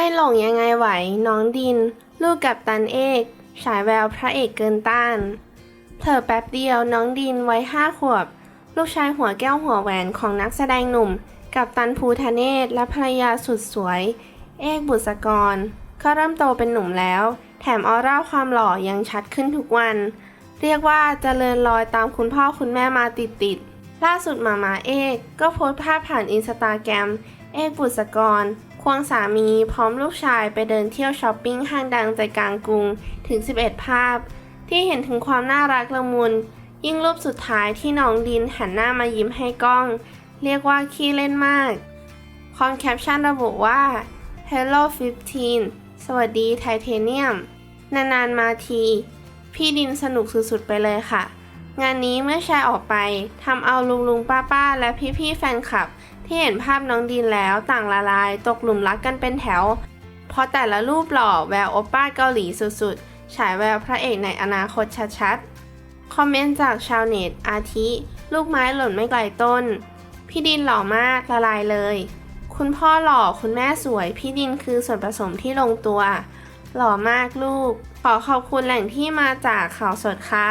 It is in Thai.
ไม่หลงยังไงไหว น้องดิน ลูกกับตันเอก ฉายแววพระเอกเกินต้านเผลอแป๊บเดียวน้องดินวัยห้าขวบ ลูกชายหัวแก้วหัวแหวนของนักแสดงหนุ่ม กับตันภูทะเนศและภรรยาสุดสวย เอกบุษกร ก็เริ่มโตเป็นหนุ่มแล้ว แถมออร่าความหล่อยังชัดขึ้นทุกวัน เรียกว่าจเจริญรอยตามคุณพ่อคุณแม่มาติดๆล่าสุดหมามาเอก ก็โพสต์ภาพผ่านอินสตาแกรมเอกบุษกร ควงสามีพร้อมลูกชายไปเดินเที่ยวช้อปปิ้งห้างดังใจกลางกรุงถึง 11 ภาพ ที่เห็นถึงความน่ารักละมุน ยิ่งรูปสุดท้ายที่น้องดินหันหน้ามายิ้มให้กล้อง เรียกว่าขี้เล่นมากคอมแคปชั่นระบุว่า Hello 15 สวัสดีไทเทเนียม นานๆมาที พี่ดินสนุกสุดๆไปเลยค่ะ งานนี้เมื่อแชร์ออกไปทำเอาลุงลุงป้าป้าๆและพี่ๆแฟนคลับ ที่เห็นภาพน้องดินแล้วต่างละลาย ตกหลุมรักกันเป็นแถว เพราะแต่ละรูปหล่อแววโอป้าเกาหลีสุดๆ ฉายแววพระเอกในอนาคตชัดๆ คอมเมนต์จากชาวเน็ตอาทิ ลูกไม้หล่นไม่ไกลต้น พี่ดินหล่อมากละลายเลย คุณพ่อหล่อคุณแม่สวย พี่ดินคือส่วนผสมที่ลงตัว หล่อมากลูก ขอขอบคุณแหล่งที่มาจากข่าวสดค่ะ